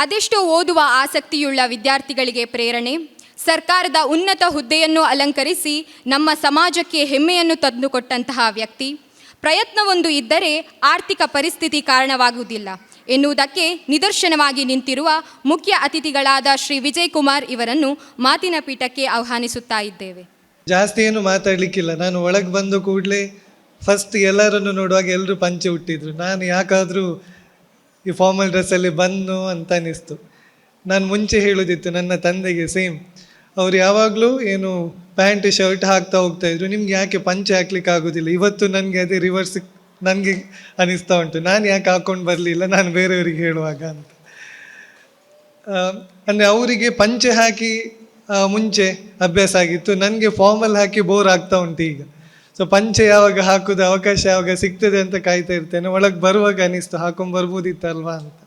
ಅದೆಷ್ಟೋ ಓದುವ ಆಸಕ್ತಿಯುಳ್ಳ ವಿದ್ಯಾರ್ಥಿಗಳಿಗೆ ಪ್ರೇರಣೆ, ಸರ್ಕಾರದ ಉನ್ನತ ಹುದ್ದೆಯನ್ನು ಅಲಂಕರಿಸಿ ನಮ್ಮ ಸಮಾಜಕ್ಕೆ ಹೆಮ್ಮೆಯನ್ನು ತಂದುಕೊಟ್ಟಂತಹ ವ್ಯಕ್ತಿ. ಪ್ರಯತ್ನವೊಂದು ಇದ್ದರೆ ಆರ್ಥಿಕ ಪರಿಸ್ಥಿತಿ ಕಾರಣವಾಗುವುದಿಲ್ಲ ಎನ್ನುವುದಕ್ಕೆ ನಿದರ್ಶನವಾಗಿ ನಿಂತಿರುವ ಮುಖ್ಯ ಅತಿಥಿಗಳಾದ ಶ್ರೀ ವಿಜಯ್ ಕುಮಾರ್ ಇವರನ್ನು ಮಾತಿನ ಪೀಠಕ್ಕೆ ಆಹ್ವಾನಿಸುತ್ತಾ ಇದ್ದೇವೆ. ಜಾಸ್ತಿ ಏನು ಮಾತಾಡ್ಲಿಕ್ಕಿಲ್ಲ. ನಾನು ಒಳಗೆ ಬಂದು ಕೂಡಲೇ ಫಸ್ಟ್ ಎಲ್ಲರನ್ನು ನೋಡುವಾಗ ಎಲ್ಲರೂ ಪಂಚೆ ಹುಟ್ಟಿದ್ರು. ನಾನು ಯಾಕಾದರೂ ಈ ಫಾರ್ಮಲ್ ಡ್ರೆಸ್ಸಲ್ಲಿ ಬಂದು ಅಂತ ಅನ್ನಿಸ್ತು ನಾನು ಮುಂಚೆ ಹೇಳೋದಿತ್ತು, ನನ್ನ ತಂದೆಗೆ ಸೇಮ್ ಅವ್ರು ಯಾವಾಗಲೂ ಏನು ಪ್ಯಾಂಟ್, ಶರ್ಟ್ ಹಾಕ್ತಾ ಹೋಗ್ತಾ ಇದ್ರು. ನಿಮ್ಗೆ ಯಾಕೆ ಪಂಚೆ ಹಾಕ್ಲಿಕ್ಕೆ ಆಗೋದಿಲ್ಲ? ಇವತ್ತು ನನಗೆ ಅದೇ ರಿವರ್ಸ್ ನನಗೆ ಅನಿಸ್ತಾ ಉಂಟು. ನಾನು ಯಾಕೆ ಹಾಕೊಂಡು ಬರಲಿಲ್ಲ? ನಾನು ಬೇರೆಯವರಿಗೆ ಹೇಳುವಾಗ ಅಂತ. ಅಂದರೆ ಅವರಿಗೆ ಪಂಚೆ ಹಾಕಿ ಮುಂಚೆ ಅಭ್ಯಾಸ ಆಗಿತ್ತು. ನನಗೆ ಫಾರ್ಮಲ್ ಹಾಕಿ ಬೋರ್ ಆಗ್ತಾ ಉಂಟು ಈಗ. ಸೊ ಪಂಚೆ ಯಾವಾಗ ಹಾಕೋದು ಅವಕಾಶ ಯಾವಾಗ ಸಿಗ್ತದೆ ಅಂತ ಕಾಯ್ತಾ ಇರ್ತೇನೆ. ಒಳಗೆ ಬರುವಾಗ ಅನಿಸ್ತು, ಹಾಕೊಂಡು ಬರ್ಬೋದಿತ್ತಲ್ವಾ ಅಂತ.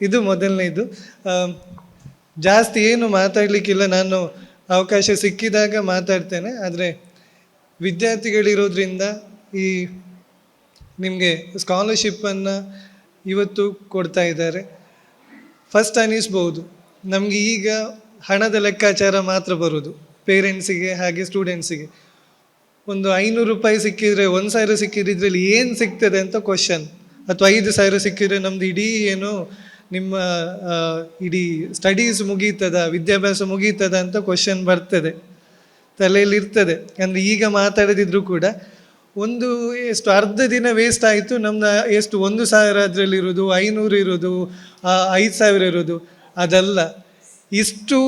ಇದು ಮೊದಲನೇದು. ಜಾಸ್ತಿ ಏನು ಮಾತಾಡಲಿಕ್ಕಿಲ್ಲ. ನಾನು ಅವಕಾಶ ಸಿಕ್ಕಿದಾಗ ಮಾತಾಡ್ತೇನೆ. ಆದರೆ ವಿದ್ಯಾರ್ಥಿಗಳಿರೋದ್ರಿಂದ ಈ ನಿಮಗೆ ಸ್ಕಾಲರ್ಶಿಪ್ಪನ್ನು ಇವತ್ತು ಕೊಡ್ತಾ ಇದ್ದಾರೆ. ಫಸ್ಟ್ ಅನ್ನಿಸ್ಬೋದು ನಮಗೆ ಈಗ ಹಣದ ಲೆಕ್ಕಾಚಾರ ಮಾತ್ರ ಬರೋದು. ಪೇರೆಂಟ್ಸಿಗೆ ಹಾಗೆ ಸ್ಟೂಡೆಂಟ್ಸಿಗೆ ಒಂದು ಐನೂರು ರೂಪಾಯಿ ಸಿಕ್ಕಿದ್ರೆ, ಒಂದು ಸಾವಿರ ಸಿಕ್ಕಿದ್ರೆ ಏನು ಸಿಗ್ತದೆ ಅಂತ ಕ್ವಶನ್ ಅಥವಾ ಐದು ಸಾವಿರ ಸಿಕ್ಕಿದ್ರೆ ನಮ್ದು ಇಡೀ ಏನು ನಿಮ್ಮ ಇಡೀ ಸ್ಟಡೀಸ್ ಮುಗೀತದ, ವಿದ್ಯಾಭ್ಯಾಸ ಮುಗೀತದ ಅಂತ ಕ್ವಶನ್ ಬರ್ತದೆ. ತಲೆಯಲ್ಲಿ ಇರ್ತದೆ. ಅಂದರೆ ಈಗ ಮಾತಾಡದಿದ್ರು ಕೂಡ ಒಂದು ಎಷ್ಟು ಅರ್ಧ ದಿನ ವೇಸ್ಟ್ ಆಯಿತು, ನಮ್ದು ಎಷ್ಟು ಒಂದು ಸಾವಿರ ಅದರಲ್ಲಿರೋದು ಐನೂರು ಇರೋದು ಐದು ಸಾವಿರ ಇರೋದು, ಅದಲ್ಲ. ಇಷ್ಟು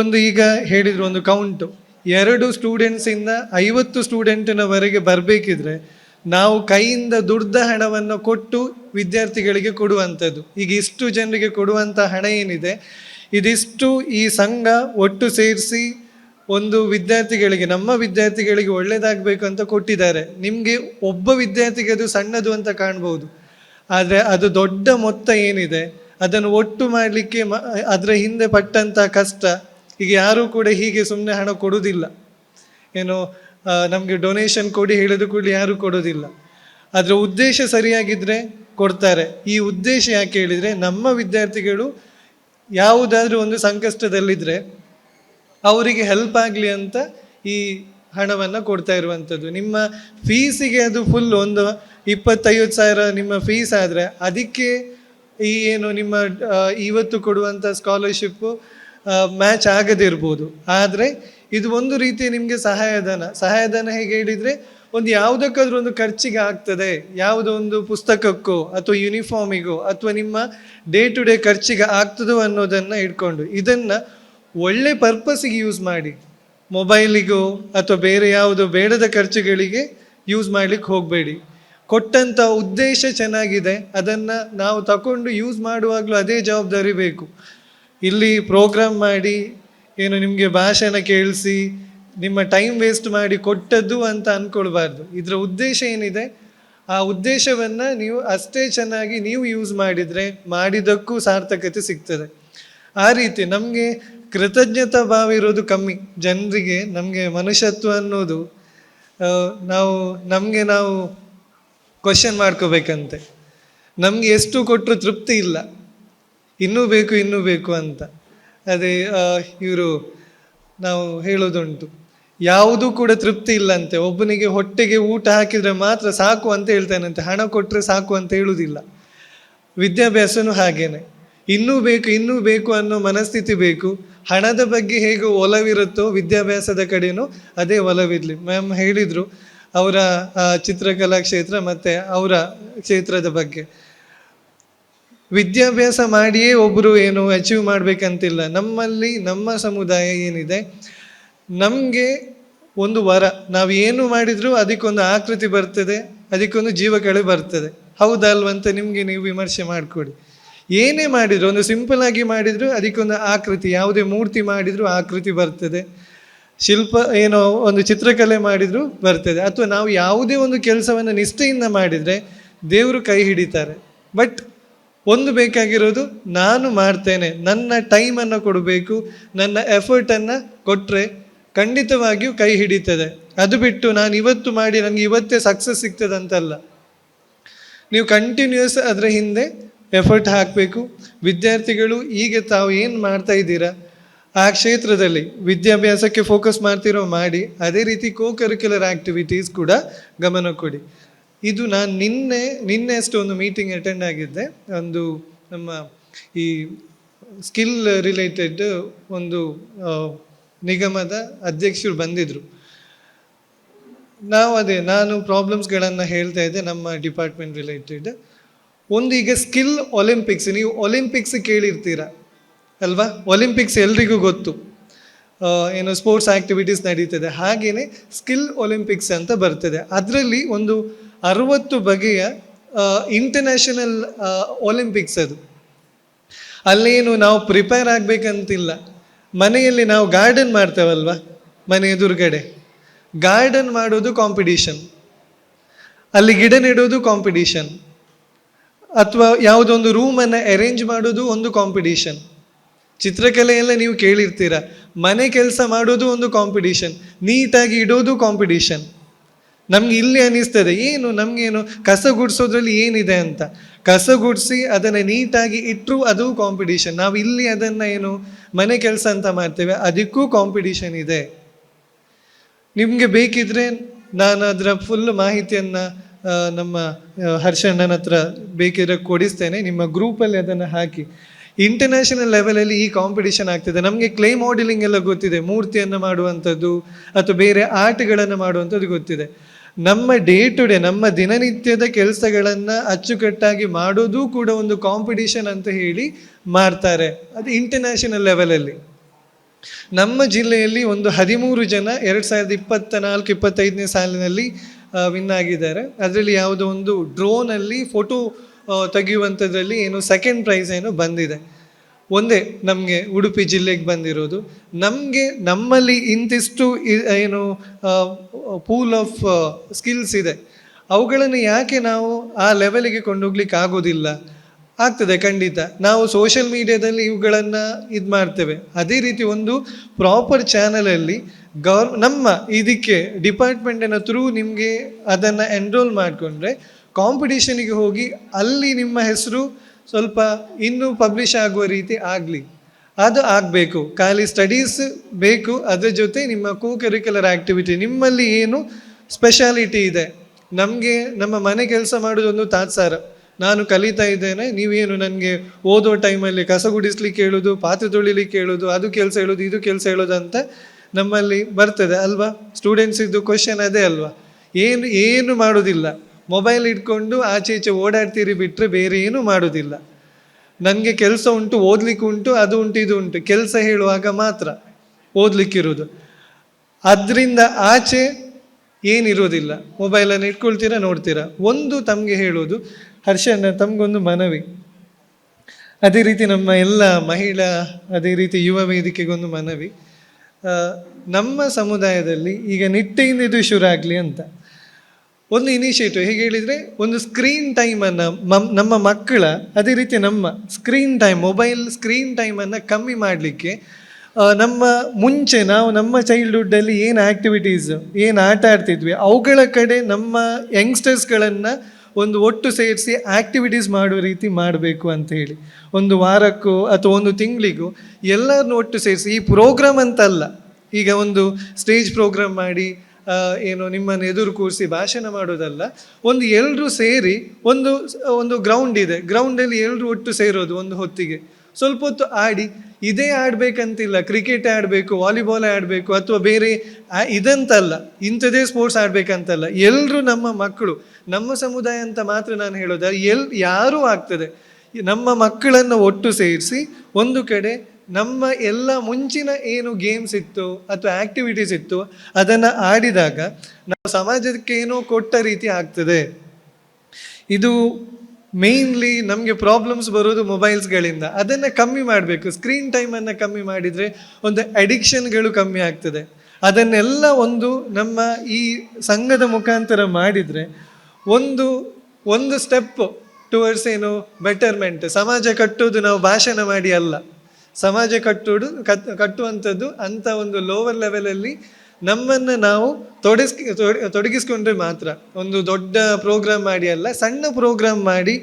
ಒಂದು ಈಗ ಹೇಳಿದ್ರು ಒಂದು ಕೌಂಟು ಎರಡು ಸ್ಟೂಡೆಂಟ್ಸಿಂದ ಐವತ್ತು ಸ್ಟೂಡೆಂಟಿನವರೆಗೆ ಬರಬೇಕಿದ್ರೆ ನಾವು ಕೈಯಿಂದ ದುಡ್ದ ಹಣವನ್ನು ಕೊಟ್ಟು ವಿದ್ಯಾರ್ಥಿಗಳಿಗೆ ಕೊಡುವಂಥದ್ದು. ಈಗ ಇಷ್ಟು ಜನರಿಗೆ ಕೊಡುವಂಥ ಹಣ ಏನಿದೆ? ಇದಿಷ್ಟು ಈ ಸಂಘ ಒಟ್ಟು ಸೇರಿಸಿ ಒಂದು ವಿದ್ಯಾರ್ಥಿಗಳಿಗೆ, ನಮ್ಮ ವಿದ್ಯಾರ್ಥಿಗಳಿಗೆ ಒಳ್ಳೆಯದಾಗಬೇಕು ಅಂತ ಕೊಟ್ಟಿದ್ದಾರೆ. ನಿಮಗೆ ಒಬ್ಬ ವಿದ್ಯಾರ್ಥಿಗೆ ಅದು ಸಣ್ಣದು ಅಂತ ಕಾಣ್ಬೋದು. ಆದರೆ ಅದು ದೊಡ್ಡ ಮೊತ್ತ ಏನಿದೆ? ಅದನ್ನು ಒಟ್ಟು ಮಾಡಲಿಕ್ಕೆ ಅದರ ಹಿಂದೆ ಪಟ್ಟಂಥ ಕಷ್ಟ. ಈಗ ಯಾರೂ ಕೂಡ ಹೀಗೆ ಸುಮ್ಮನೆ ಹಣ ಕೊಡುವುದಿಲ್ಲ. ಏನು ನಮಗೆ ಡೊನೇಷನ್ ಕೊಡಿ ಹೇಳಿದ ಕೂಡಲೇ ಯಾರೂ ಕೊಡೋದಿಲ್ಲ ಅದರ ಉದ್ದೇಶ ಸರಿಯಾಗಿದ್ದರೆ ಕೊಡ್ತಾರೆ. ಈ ಉದ್ದೇಶ ಯಾಕೆ ಹೇಳಿದರೆ, ನಮ್ಮ ವಿದ್ಯಾರ್ಥಿಗಳು ಯಾವುದಾದ್ರೂ ಒಂದು ಸಂಕಷ್ಟದಲ್ಲಿದ್ದರೆ ಅವರಿಗೆ ಹೆಲ್ಪ್ ಆಗಲಿ ಅಂತ ಈ ಹಣವನ್ನು ಕೊಡ್ತಾ ಇರುವಂಥದ್ದು. ನಿಮ್ಮ ಫೀಸಿಗೆ ಅದು ಫುಲ್ ಒಂದು ಇಪ್ಪತ್ತೈವತ್ತು ಸಾವಿರ ನಿಮ್ಮ ಫೀಸ್ ಆದರೆ ಅದಕ್ಕೆ ಈ ಏನು ನಿಮ್ಮ ಇವತ್ತು ಕೊಡುವಂಥ ಸ್ಕಾಲರ್ಶಿಪ್ಪು ಮ್ಯಾಚ್ ಆಗದಿರ್ಬೋದು ಆದರೆ ಇದು ಒಂದು ರೀತಿ ನಿಮಗೆ ಸಹಾಯಧನ. ಸಹಾಯಧನ ಹೇಗೆ ಹೇಳಿದರೆ, ಒಂದು ಯಾವುದಕ್ಕಾದ್ರೂ ಒಂದು ಖರ್ಚಿಗೆ ಆಗ್ತದೆ. ಯಾವುದೋ ಒಂದು ಪುಸ್ತಕಕ್ಕೋ ಅಥವಾ ಯೂನಿಫಾರ್ಮಿಗೋ ಅಥವಾ ನಿಮ್ಮ ಡೇ ಟು ಡೇ ಖರ್ಚಿಗೆ ಆಗ್ತದೋ ಅನ್ನೋದನ್ನು ಇಟ್ಕೊಂಡು ಇದನ್ನು ಒಳ್ಳೆ ಪರ್ಪಸ್ಸಿಗೆ ಯೂಸ್ ಮಾಡಿ ಮೊಬೈಲಿಗೋ ಅಥವಾ ಬೇರೆ ಯಾವುದೋ ಬೇಡದ ಖರ್ಚುಗಳಿಗೆ ಯೂಸ್ ಮಾಡಲಿಕ್ಕೆ ಹೋಗಬೇಡಿ. ಕೊಟ್ಟಂಥ ಉದ್ದೇಶ ಚೆನ್ನಾಗಿದೆ. ಅದನ್ನು ನಾವು ತಗೊಂಡು ಯೂಸ್ ಮಾಡುವಾಗಲೂ ಅದೇ ಜವಾಬ್ದಾರಿ ಬೇಕು. ಇಲ್ಲಿ ಪ್ರೋಗ್ರಾಮ್ ಮಾಡಿ, ಏನು ನಿಮಗೆ ಭಾಷಣ ಕೇಳಿಸಿ, ನಿಮ್ಮ ಟೈಮ್ ವೇಸ್ಟ್ ಮಾಡಿ ಕೊಟ್ಟದ್ದು ಅಂತ ಅಂದ್ಕೊಳ್ಬಾರ್ದು ಇದರ ಉದ್ದೇಶ ಏನಿದೆ? ಆ ಉದ್ದೇಶವನ್ನು ನೀವು ಅಷ್ಟೇ ಚೆನ್ನಾಗಿ ನೀವು ಯೂಸ್ ಮಾಡಿದರೆ ಮಾಡಿದ್ದಕ್ಕೂ ಸಾರ್ಥಕತೆ ಸಿಗ್ತದೆ. ಆ ರೀತಿ ನಮಗೆ ಕೃತಜ್ಞತಾ ಭಾವ ಇರೋದು ಕಮ್ಮಿ. ಜನರಿಗೆ ನಮಗೆ ಮನುಷ್ಯತ್ವ ಅನ್ನೋದು ನಾವು, ನಮಗೆ ನಾವು ಕ್ವಶನ್ ಮಾಡ್ಕೋಬೇಕಂತೆ. ನಮಗೆ ಎಷ್ಟು ಕೊಟ್ಟರು ತೃಪ್ತಿ ಇಲ್ಲ. ಇನ್ನೂ ಬೇಕು ಇನ್ನೂ ಬೇಕು ಅಂತ. ಅದೇ ಇವರು ನಾವು ಹೇಳೋದುಂಟು ಯಾವುದೂ ಕೂಡ ತೃಪ್ತಿ ಇಲ್ಲಂತೆ. ಒಬ್ಬನಿಗೆ ಹೊಟ್ಟೆಗೆ ಊಟ ಹಾಕಿದರೆ ಮಾತ್ರ ಸಾಕು ಅಂತ ಹೇಳ್ತಾನಂತೆ. ಹಣ ಕೊಟ್ಟರೆ ಸಾಕು ಅಂತ ಹೇಳುವುದಿಲ್ಲ. ವಿದ್ಯಾಭ್ಯಾಸನೂ ಹಾಗೇನೆ. ಇನ್ನೂ ಬೇಕು ಇನ್ನೂ ಬೇಕು ಅನ್ನೋ ಮನಸ್ಥಿತಿ ಬೇಕು. ಹಣದ ಬಗ್ಗೆ ಹೇಗೆ ಒಲವಿರುತ್ತೋ, ವಿದ್ಯಾಭ್ಯಾಸದ ಕಡೆಯೂ ಅದೇ ಒಲವಿರಲಿ. ಮ್ಯಾಮ್ ಹೇಳಿದರು ಅವರ ಚಿತ್ರಕಲಾ ಕ್ಷೇತ್ರ ಮತ್ತು ಅವರ ಕ್ಷೇತ್ರದ ಬಗ್ಗೆ. ವಿದ್ಯಾಭ್ಯಾಸ ಮಾಡಿಯೇ ಒಬ್ಬರು ಏನು ಅಚೀವ್ ಮಾಡಬೇಕಂತಿಲ್ಲ. ನಮ್ಮಲ್ಲಿ, ನಮ್ಮ ಸಮುದಾಯ ಏನಿದೆ, ನಮಗೆ ಒಂದು ವರ. ನಾವು ಏನು ಮಾಡಿದರೂ ಅದಕ್ಕೊಂದು ಆಕೃತಿ ಬರ್ತದೆ, ಅದಕ್ಕೊಂದು ಜೀವಕಳೆ ಬರ್ತದೆ. ಹೌದಲ್ವಂತ ನಿಮಗೆ ನೀವು ವಿಮರ್ಶೆ ಮಾಡಿಕೊಡಿ. ಏನೇ ಮಾಡಿದ್ರು, ಒಂದು ಸಿಂಪಲ್ ಆಗಿ ಮಾಡಿದ್ರು ಅದಕ್ಕೊಂದು ಆಕೃತಿ, ಯಾವುದೇ ಮೂರ್ತಿ ಮಾಡಿದರೂ ಆಕೃತಿ ಬರ್ತದೆ. ಶಿಲ್ಪ ಏನೋ ಒಂದು ಚಿತ್ರಕಲೆ ಮಾಡಿದರೂ ಬರ್ತದೆ. ಅಥವಾ ನಾವು ಯಾವುದೇ ಒಂದು ಕೆಲಸವನ್ನು ನಿಷ್ಠೆಯಿಂದ ಮಾಡಿದರೆ ದೇವರು ಕೈ ಹಿಡಿತಾರೆ. ಬಟ್ ಒಂದು ಬೇಕಾಗಿರೋದು ನಾನು ಮಾಡ್ತೇನೆ, ನನ್ನ ಟೈಮನ್ನು ಕೊಡಬೇಕು, ನನ್ನ ಎಫರ್ಟನ್ನು ಕೊಟ್ಟರೆ ಖಂಡಿತವಾಗಿಯೂ ಕೈ ಹಿಡಿತದೆ. ಅದು ಬಿಟ್ಟು ನಾನು ಇವತ್ತು ಮಾಡಿ ನನಗೆ ಇವತ್ತೇ ಸಕ್ಸಸ್ ಸಿಗ್ತದಂತಲ್ಲ. ನೀವು ಕಂಟಿನ್ಯೂಸ್ ಅದರ ಹಿಂದೆ ಎಫರ್ಟ್ ಹಾಕಬೇಕು. ವಿದ್ಯಾರ್ಥಿಗಳು ಈಗ ತಾವು ಏನು ಮಾಡ್ತಾ ಇದ್ದೀರಾ? ಆ ಕ್ಷೇತ್ರದಲ್ಲಿ ವಿದ್ಯಾಭ್ಯಾಸಕ್ಕೆ ಫೋಕಸ್ ಮಾಡ್ತಿರೋ, ಮಾಡಿ. ಅದೇ ರೀತಿ ಕೋ ಕರಿಕ್ಯುಲರ್ ಆ್ಯಕ್ಟಿವಿಟೀಸ್ ಕೂಡ ಗಮನ ಕೊಡಿ. ಇದು ನಾನು ನಿನ್ನೆ ನಿನ್ನೆ ಅಷ್ಟು ಒಂದು ಮೀಟಿಂಗ್ ಅಟೆಂಡ್ ಆಗಿದ್ದೆ. ಒಂದು ನಮ್ಮ ಈ ಸ್ಕಿಲ್ ರಿಲೇಟೆಡ್ ಒಂದು ನಿಗಮದ ಅಧ್ಯಕ್ಷರು ಬಂದಿದ್ದರು ನಾವು ಅದೇ, ನಾನು ಪ್ರಾಬ್ಲಮ್ಸ್ಗಳನ್ನು ಹೇಳ್ತಾ ಇದ್ದೆ ನಮ್ಮ ಡಿಪಾರ್ಟ್ಮೆಂಟ್ ರಿಲೇಟೆಡ್ ಒಂದು ಈಗ ಸ್ಕಿಲ್ ಒಲಿಂಪಿಕ್ಸ್ ನೀವು ಒಲಿಂಪಿಕ್ಸ್ ಕೇಳಿರ್ತೀರ? ಅಲ್ವಾ? ಒಲಿಂಪಿಕ್ಸ್ ಎಲ್ರಿಗೂ ಗೊತ್ತು. ಏನು ಸ್ಪೋರ್ಟ್ಸ್ ಆ್ಯಕ್ಟಿವಿಟೀಸ್ ನಡೀತದೆ. ಹಾಗೆಯೇ ಸ್ಕಿಲ್ ಒಲಿಂಪಿಕ್ಸ್ ಅಂತ ಬರ್ತದೆ. ಅದರಲ್ಲಿ ಒಂದು ಅರುವತ್ತು ಬಗೆಯ ಇಂಟರ್ನ್ಯಾಷನಲ್ ಒಲಿಂಪಿಕ್ಸ್ ಅದು. ಅಲ್ಲೇನು ನಾವು ಪ್ರಿಪೇರ್ ಆಗಬೇಕಂತಿಲ್ಲ. ಮನೆಯಲ್ಲಿ ನಾವು ಗಾರ್ಡನ್ ಮಾಡ್ತೇವಲ್ವ? ಮನೆ ಎದುರುಗಡೆ. ಗಾರ್ಡನ್ ಮಾಡೋದು ಕಾಂಪಿಟೀಷನ್ ಅಲ್ಲಿ ಗಿಡ ನೆಡೋದು ಕಾಂಪಿಟೀಷನ್ ಅಥವಾ ಯಾವುದೊಂದು ರೂಮನ್ನು ಅರೇಂಜ್ ಮಾಡೋದು ಒಂದು ಕಾಂಪಿಟೀಷನ್ ಚಿತ್ರಕಲೆಯೆಲ್ಲ ನೀವು ಕೇಳಿರ್ತೀರ. ಮನೆ ಕೆಲಸ ಮಾಡೋದು ಒಂದು ಕಾಂಪಿಟೀಷನ್ ನೀಟಾಗಿ ಇಡೋದು ಕಾಂಪಿಟಿಷನ್ ನಮ್ಗೆ ಇಲ್ಲಿ ಅನಿಸ್ತದೆ, ಏನು, ನಮಗೇನು, ಕಸ ಗುಡಿಸೋದ್ರಲ್ಲಿ ಏನಿದೆ ಅಂತ. ಕಸ ಗುಡಿಸಿ ಅದನ್ನು ನೀಟಾಗಿ ಇಟ್ಟರು ಅದು ಕಾಂಪಿಟಿಷನ್ ನಾವು ಇಲ್ಲಿ ಅದನ್ನು ಏನು, ಮನೆ ಕೆಲಸ ಅಂತ ಮಾಡ್ತೇವೆ, ಅದಕ್ಕೂ ಕಾಂಪಿಟಿಷನ್ ಇದೆ. ನಿಮಗೆ ಬೇಕಿದ್ರೆ ನಾನು ಅದರ ಫುಲ್ ಮಾಹಿತಿಯನ್ನು ನಮ್ಮ ಹರ್ಷಣ್ಣನ ಹತ್ರ ಬೇಕಿದ್ರೆ ಕೊಡಿಸ್ತೇನೆ. ನಿಮ್ಮ ಗ್ರೂಪಲ್ಲಿ ಅದನ್ನು ಹಾಕಿ. ಇಂಟರ್ನ್ಯಾಷನಲ್ ಲೆವೆಲಲ್ಲಿ ಈ ಕಾಂಪಿಟಿಷನ್ ಆಗ್ತಿದೆ. ನಮಗೆ ಕ್ಲೇ ಮಾಡೆಲಿಂಗ್ ಎಲ್ಲ ಗೊತ್ತಿದೆ. ಮೂರ್ತಿಯನ್ನು ಮಾಡುವಂಥದ್ದು, ಅಥವಾ ಬೇರೆ ಆರ್ಟ್ಗಳನ್ನು ಮಾಡುವಂಥದ್ದು ಗೊತ್ತಿದೆ. ನಮ್ಮ ಡೇ ಟು ಡೇ ನಮ್ಮ ದಿನನಿತ್ಯದ ಕೆಲಸಗಳನ್ನು ಅಚ್ಚುಕಟ್ಟಾಗಿ ಮಾಡೋದು ಕೂಡ ಒಂದು ಕಾಂಪಿಟಿಷನ್ ಅಂತ ಹೇಳಿ ಮಾಡ್ತಾರೆ ಅದು ಇಂಟರ್ನ್ಯಾಷನಲ್ ಲೆವೆಲಲ್ಲಿ ನಮ್ಮ ಜಿಲ್ಲೆಯಲ್ಲಿ ಒಂದು ಹದಿಮೂರು ಜನ ಎರಡು ಸಾವಿರದ ಇಪ್ಪತ್ತ ನಾಲ್ಕು ಇಪ್ಪತ್ತೈದನೇ ಸಾಲಿನಲ್ಲಿ ವಿನ್ ಆಗಿದ್ದಾರೆ. ಅದರಲ್ಲಿ ಯಾವುದೋ ಒಂದು ಡ್ರೋನಲ್ಲಿ ಫೋಟೋ ತೆಗೆಯುವಂಥದ್ರಲ್ಲಿ ಏನು ಸೆಕೆಂಡ್ ಪ್ರೈಸ್ ಏನು ಬಂದಿದೆ. ಒಂದೇ, ನಮಗೆ ಉಡುಪಿ ಜಿಲ್ಲೆಗೆ ಬಂದಿರೋದು. ನಮಗೆ ನಮ್ಮಲ್ಲಿ ಇಂತಿಷ್ಟು ಏನು ಪೂಲ್ ಆಫ್ ಸ್ಕಿಲ್ಸ್ ಇದೆ. ಅವುಗಳನ್ನು ಯಾಕೆ ನಾವು ಆ ಲೆವೆಲಿಗೆ ಕೊಂಡೋಗ್ಲಿಕ್ಕೆ ಆಗೋದಿಲ್ಲ? ಆಗ್ತದೆ, ಖಂಡಿತ. ನಾವು ಸೋಷಿಯಲ್ ಮೀಡಿಯಾದಲ್ಲಿ ಇವುಗಳನ್ನು ಇದು ಮಾಡ್ತೇವೆ. ಅದೇ ರೀತಿ ಒಂದು ಪ್ರಾಪರ್ ಚಾನಲಲ್ಲಿ ಗೌರ್ ನಮ್ಮ ಇದಕ್ಕೆ ಡಿಪಾರ್ಟ್ಮೆಂಟಿನ ಥ್ರೂ ನಿಮಗೆ ಅದನ್ನು ಎನ್ರೋಲ್ ಮಾಡಿಕೊಂಡ್ರೆ ಕಾಂಪಿಟೇಷನಿಗೆ ಹೋಗಿ ಅಲ್ಲಿ ನಿಮ್ಮ ಹೆಸರು ಸ್ವಲ್ಪ ಇನ್ನೂ ಪಬ್ಲಿಷ್ ಆಗುವ ರೀತಿ ಆಗಲಿ. ಅದು ಆಗಬೇಕು. ಖಾಲಿ ಸ್ಟಡೀಸ್ ಬೇಕು, ಅದರ ಜೊತೆ ನಿಮ್ಮ ಕೋ ಕರಿಕ್ಯುಲರ್ ಆ್ಯಕ್ಟಿವಿಟಿ ನಿಮ್ಮಲ್ಲಿ ಏನು ಸ್ಪೆಷಾಲಿಟಿ ಇದೆ? ನಮಗೆ, ನಮ್ಮ ಮನೆ ಕೆಲಸ ಮಾಡೋದೊಂದು ತಾತ್ಸಾರ. ನಾನು ಕಲಿತಾ ಇದ್ದೇನೆ, ನೀವೇನು ನನಗೆ ಓದೋ ಟೈಮಲ್ಲಿ ಕಸ ಗುಡಿಸ್ಲಿಕ್ಕೆ ಹೇಳೋದು ಪಾತ್ರೆ ತೊಳಿಲಿಕ್ಕೆ ಹೇಳೋದು ಅದು ಕೆಲಸ ಹೇಳೋದು, ಇದು ಕೆಲಸ ಹೇಳೋದು ಅಂತ ನಮ್ಮಲ್ಲಿ ಬರ್ತದೆ ಅಲ್ವಾ? ಸ್ಟೂಡೆಂಟ್ಸ್ ಇದ್ದು ಕ್ವಶನ್ ಅದೇ ಅಲ್ವಾ? ಏನು ಏನು ಮಾಡೋದಿಲ್ಲ. ಮೊಬೈಲ್ ಇಟ್ಕೊಂಡು ಆಚೆ ಈಚೆ ಓಡಾಡ್ತೀರಿ ಬಿಟ್ಟರೆ ಬೇರೆ ಏನೂ ಮಾಡೋದಿಲ್ಲ. ನನಗೆ ಕೆಲಸ ಉಂಟು, ಓದ್ಲಿಕ್ಕೆ ಉಂಟು, ಅದು ಉಂಟು, ಇದು ಉಂಟು. ಕೆಲಸ ಹೇಳುವಾಗ ಮಾತ್ರ ಓದ್ಲಿಕ್ಕಿರೋದು ಅದರಿಂದ ಆಚೆ ಏನಿರೋದಿಲ್ಲ ಮೊಬೈಲನ್ನು ಇಟ್ಕೊಳ್ತೀರಾ, ನೋಡ್ತೀರಾ? ಒಂದು ತಮಗೆ ಹೇಳೋದು ಹರ್ಷಣ್ಣ, ತಮಗೊಂದು ಮನವಿ. ಅದೇ ರೀತಿ ನಮ್ಮ ಎಲ್ಲ ಮಹಿಳಾ, ಅದೇ ರೀತಿ ಯುವ ವೇದಿಕೆಗೊಂದು ಮನವಿ. ನಮ್ಮ ಸಮುದಾಯದಲ್ಲಿ ಈಗ ನಿಟ್ಟೆಯಿಂದ ಇದು ಶುರು ಆಗಲಿ ಅಂತ. ಒಂದು ಇನಿಷಿಯೇಟಿವ್ ಹೇಗೆ ಹೇಳಿದರೆ, ಒಂದು ಸ್ಕ್ರೀನ್ ಟೈಮನ್ನು ಮಮ್, ನಮ್ಮ ಮಕ್ಕಳ, ಅದೇ ರೀತಿ ನಮ್ಮ ಸ್ಕ್ರೀನ್ ಟೈಮ್ ಮೊಬೈಲ್ ಸ್ಕ್ರೀನ್ ಟೈಮನ್ನು ಕಮ್ಮಿ ಮಾಡಲಿಕ್ಕೆ ನಮ್ಮ ಮುಂಚೆ ನಾವು ನಮ್ಮ ಚೈಲ್ಡ್ಹುಡ್ಡಲ್ಲಿ ಏನು ಆ್ಯಕ್ಟಿವಿಟೀಸ್ ಏನು ಆಟ ಆಡ್ತಿದ್ವಿ, ಅವುಗಳ ಕಡೆ ನಮ್ಮ ಯಂಗ್ಸ್ಟರ್ಸ್ಗಳನ್ನು ಒಂದು ಒಟ್ಟು ಸೇರಿಸಿ ಆ್ಯಕ್ಟಿವಿಟೀಸ್ ಮಾಡುವ ರೀತಿ ಮಾಡಬೇಕು ಅಂತ ಹೇಳಿ. ಒಂದು ವಾರಕ್ಕೂ ಅಥವಾ ಒಂದು ತಿಂಗಳಿಗೂ ಎಲ್ಲರನ್ನು ಒಟ್ಟು ಸೇರಿಸಿ, ಈ ಪ್ರೋಗ್ರಾಮ್ ಅಂತಲ್ಲ, ಈಗ ಒಂದು ಸ್ಟೇಜ್ ಪ್ರೋಗ್ರಾಮ್ ಮಾಡಿ ಏನು, ನಿಮ್ಮನ್ನು ಎದುರು ಕೂರಿಸಿ ಭಾಷಣ ಮಾಡೋದಲ್ಲ ಒಂದು ಎಲ್ಲರೂ ಸೇರಿ ಒಂದು ಒಂದು ಗ್ರೌಂಡ್ ಇದೆ. ಗ್ರೌಂಡಲ್ಲಿ ಎಲ್ಲರೂ ಒಟ್ಟು ಸೇರೋದು ಒಂದು ಹೊತ್ತಿಗೆ. ಸ್ವಲ್ಪ ಹೊತ್ತು ಆಡಿ, ಇದೇ ಆಡಬೇಕಂತಿಲ್ಲ. ಕ್ರಿಕೆಟ್ ಆಡಬೇಕು ವಾಲಿಬಾಲ್ ಆಡಬೇಕು, ಅಥವಾ ಬೇರೆ ಇದಂತಲ್ಲ. ಇಂಥದೇ ಸ್ಪೋರ್ಟ್ಸ್ ಆಡಬೇಕಂತಲ್ಲ. ಎಲ್ಲರೂ ನಮ್ಮ ಮಕ್ಕಳು, ನಮ್ಮ ಸಮುದಾಯ ಅಂತ ಮಾತ್ರ ನಾನು ಹೇಳೋದು. ಎಲ್, ಯಾರೂ ಆಗ್ತದೆ. ನಮ್ಮ ಮಕ್ಕಳನ್ನು ಒಟ್ಟು ಸೇರಿಸಿ, ಒಂದು ಕಡೆ ನಮ್ಮ ಎಲ್ಲ ಮುಂಚಿನ ಏನು ಗೇಮ್ಸ್ ಇತ್ತು ಅಥವಾ ಆ್ಯಕ್ಟಿವಿಟೀಸ್ ಇತ್ತು, ಅದನ್ನು ಆಡಿದಾಗ ನಾವು ಸಮಾಜಕ್ಕೆ ಏನೋ ಕೊಟ್ಟ ರೀತಿ ಆಗ್ತದೆ. ಇದು ಮೇನ್ಲಿ ನಮಗೆ ಪ್ರಾಬ್ಲಮ್ಸ್ ಬರೋದು ಮೊಬೈಲ್ಸ್ಗಳಿಂದ ಅದನ್ನು ಕಮ್ಮಿ ಮಾಡಬೇಕು. ಸ್ಕ್ರೀನ್ ಟೈಮನ್ನು ಕಮ್ಮಿ ಮಾಡಿದರೆ ಒಂದು ಅಡಿಕ್ಷನ್ಗಳು ಕಮ್ಮಿ ಆಗ್ತದೆ. ಅದನ್ನೆಲ್ಲ ಒಂದು ನಮ್ಮ ಈ ಸಂಘದ ಮುಖಾಂತರ ಮಾಡಿದರೆ ಒಂದು ಒಂದು ಸ್ಟೆಪ್ ಟುವರ್ಡ್ಸ್ ಏನು ಬೆಟರ್ಮೆಂಟ್ ಸಮಾಜ ಕಟ್ಟೋದು ನಾವು ಭಾಷಣ ಮಾಡಿ ಅಲ್ಲ. ಸಮಾಜ ಕಟ್ಟುಡು, ಕಟ್, ಕಟ್ಟುವಂಥದ್ದು ಅಂಥ ಒಂದು ಲೋವರ್ ಲೆವೆಲಲ್ಲಿ ನಮ್ಮನ್ನು ನಾವು ತೊಡಗಿಸ್ ತೊಡಗಿಸ್ಕೊಂಡ್ರೆ ಮಾತ್ರ. ಒಂದು ದೊಡ್ಡ ಪ್ರೋಗ್ರಾಮ್ ಮಾಡಿ ಅಲ್ಲ, ಸಣ್ಣ ಪ್ರೋಗ್ರಾಮ್ ಮಾಡಿ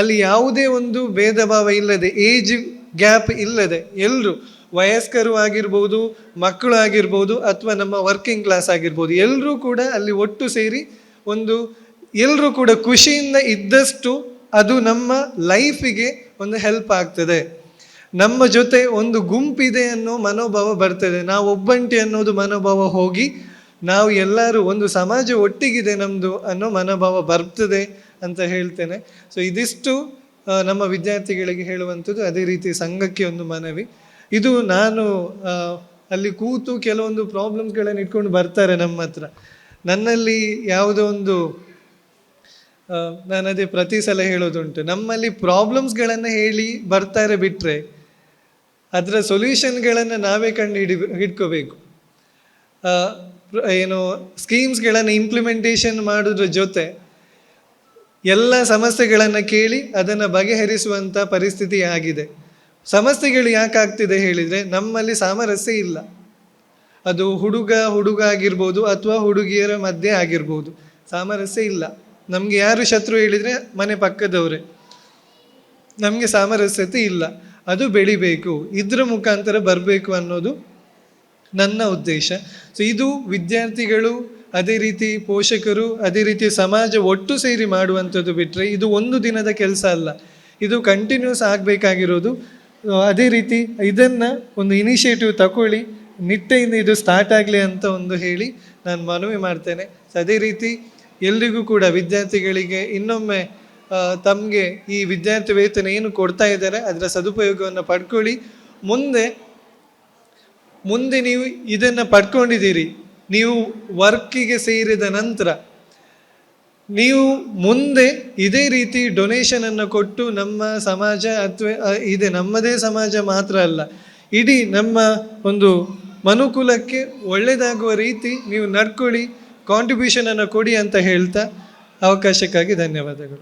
ಅಲ್ಲಿ ಯಾವುದೇ ಒಂದು ಭೇದ ಭಾವ ಇಲ್ಲದೆ ಏಜ್ ಗ್ಯಾಪ್ ಇಲ್ಲದೆ ಎಲ್ಲರೂ ವಯಸ್ಕರು ಆಗಿರ್ಬೋದು, ಮಕ್ಕಳು ಆಗಿರ್ಬೋದು ಅಥವಾ ನಮ್ಮ ವರ್ಕಿಂಗ್ ಕ್ಲಾಸ್ ಆಗಿರ್ಬೋದು ಎಲ್ಲರೂ ಕೂಡ ಅಲ್ಲಿ ಒಟ್ಟು ಸೇರಿ ಒಂದು ಎಲ್ಲರೂ ಕೂಡ ಖುಷಿಯಿಂದ ಇದ್ದಷ್ಟು ಅದು ನಮ್ಮ ಲೈಫಿಗೆ ಒಂದು ಹೆಲ್ಪ್ ಆಗ್ತದೆ. ನಮ್ಮ ಜೊತೆ ಒಂದು ಗುಂಪಿದೆ ಅನ್ನೋ ಮನೋಭಾವ ಬರ್ತದೆ. ನಾವು ಒಬ್ಬಂಟಿ ಅನ್ನೋದು ಮನೋಭಾವ ಹೋಗಿ ನಾವು ಎಲ್ಲರೂ ಒಂದು ಸಮಾಜ ಒಟ್ಟಿಗಿದೆ ನಮ್ಮದು ಅನ್ನೋ ಮನೋಭಾವ ಬರ್ತದೆ ಅಂತ ಹೇಳ್ತೇನೆ. ಸೊ ಇದಿಷ್ಟು ನಮ್ಮ ವಿದ್ಯಾರ್ಥಿಗಳಿಗೆ ಹೇಳುವಂಥದ್ದು. ಅದೇ ರೀತಿ ಸಂಘಕ್ಕೆ ಒಂದು ಮನವಿ. ಇದು ನಾನು ಅಲ್ಲಿ ಕೂತು ಕೆಲವೊಂದು ಪ್ರಾಬ್ಲಮ್ಸ್ಗಳನ್ನು ಇಟ್ಕೊಂಡು ಬರ್ತಾರೆ ನಮ್ಮ ಹತ್ರ. ನನ್ನಲ್ಲಿ ಯಾವುದೋ ಒಂದು ನಾನು ಅದೇ ಪ್ರತಿ ಸಲ ಹೇಳೋದುಂಟು. ನಮ್ಮಲ್ಲಿ ಪ್ರಾಬ್ಲಮ್ಸ್ಗಳನ್ನು ಹೇಳಿ ಬರ್ತಾರೆ ಬಿಟ್ಟರೆ ಅದರ ಸೊಲ್ಯೂಷನ್ಗಳನ್ನು ನಾವೇ ಕಂಡು ಹಿಡಿ ಹಿಡ್ಕೋಬೇಕು ಏನು ಸ್ಕೀಮ್ಸ್ಗಳನ್ನು ಇಂಪ್ಲಿಮೆಂಟೇಷನ್ ಮಾಡೋದ್ರ ಜೊತೆ ಎಲ್ಲ ಸಮಸ್ಯೆಗಳನ್ನು ಕೇಳಿ ಅದನ್ನು ಬಗೆಹರಿಸುವಂಥ ಪರಿಸ್ಥಿತಿ ಆಗಿದೆ. ಸಮಸ್ಯೆಗಳು ಯಾಕೆ ಆಗ್ತಿದೆ ಹೇಳಿದರೆ ನಮ್ಮಲ್ಲಿ ಸಾಮರಸ್ಯ ಇಲ್ಲ. ಅದು ಹುಡುಗ ಹುಡುಗ ಆಗಿರ್ಬೋದು ಅಥವಾ ಹುಡುಗಿಯರ ಮಧ್ಯೆ ಆಗಿರ್ಬೋದು. ಸಾಮರಸ್ಯ ಇಲ್ಲ. ನಮಗೆ ಯಾರು ಶತ್ರು ಹೇಳಿದರೆ ಮನೆ ಪಕ್ಕದವರೇ. ನಮಗೆ ಸಾಮರಸ್ಯತೆ ಇಲ್ಲ. ಅದು ಬೆಳಿಬೇಕು. ಇದ್ರ ಮುಖಾಂತರ ಬರಬೇಕು ಅನ್ನೋದು ನನ್ನ ಉದ್ದೇಶ. ಸೊ ಇದು ವಿದ್ಯಾರ್ಥಿಗಳು, ಅದೇ ರೀತಿ ಪೋಷಕರು, ಅದೇ ರೀತಿ ಸಮಾಜ ಒಟ್ಟು ಸೇರಿ ಮಾಡುವಂಥದ್ದು ಬಿಟ್ಟರೆ ಇದು ಒಂದು ದಿನದ ಕೆಲಸ ಅಲ್ಲ. ಇದು ಕಂಟಿನ್ಯೂಸ್ ಆಗಬೇಕಾಗಿರೋದು. ಅದೇ ರೀತಿ ಇದನ್ನು ಒಂದು ಇನಿಷಿಯೇಟಿವ್ ತಗೊಳ್ಳಿ ನಿಟ್ಟೆಯಿಂದ ಇದು ಸ್ಟಾರ್ಟ್ ಆಗಲಿ ಅಂತ ಒಂದು ಹೇಳಿ ನಾನು ಮನವಿ ಮಾಡ್ತೇನೆ. ಸೊ ಅದೇ ರೀತಿ ಎಲ್ರಿಗೂ ಕೂಡ ವಿದ್ಯಾರ್ಥಿಗಳಿಗೆ ಇನ್ನೊಮ್ಮೆ ತಮಗೆ ಈ ವಿದ್ಯಾರ್ಥಿ ವೇತನ ಏನು ಕೊಡ್ತಾ ಇದ್ದಾರೆ, ಅದರ ಸದುಪಯೋಗವನ್ನು ಪಡ್ಕೊಳ್ಳಿ. ಮುಂದೆ ಮುಂದೆ ನೀವು ಇದನ್ನು ಪಡ್ಕೊಂಡಿದ್ದೀರಿ. ನೀವು ವರ್ಕಿಗೆ ಸೇರಿದ ನಂತರ, ನೀವು ಮುಂದೆ ಇದೇ ರೀತಿ ಡೊನೇಷನನ್ನು ಕೊಟ್ಟು ನಮ್ಮ ಸಮಾಜ ಅಥವಾ ಇದೆ, ನಮ್ಮದೇ ಸಮಾಜ ಮಾತ್ರ ಅಲ್ಲ, ಇಡೀ ನಮ್ಮ ಒಂದು ಮನುಕುಲಕ್ಕೆ ಒಳ್ಳೆಯದಾಗುವ ರೀತಿ ನೀವು ನಡ್ಕೊಳ್ಳಿ ಕಾಂಟ್ರಿಬ್ಯೂಷನನ್ನು ಕೊಡಿ ಅಂತ ಹೇಳ್ತಾ ಅವಕಾಶಕ್ಕಾಗಿ ಧನ್ಯವಾದಗಳು.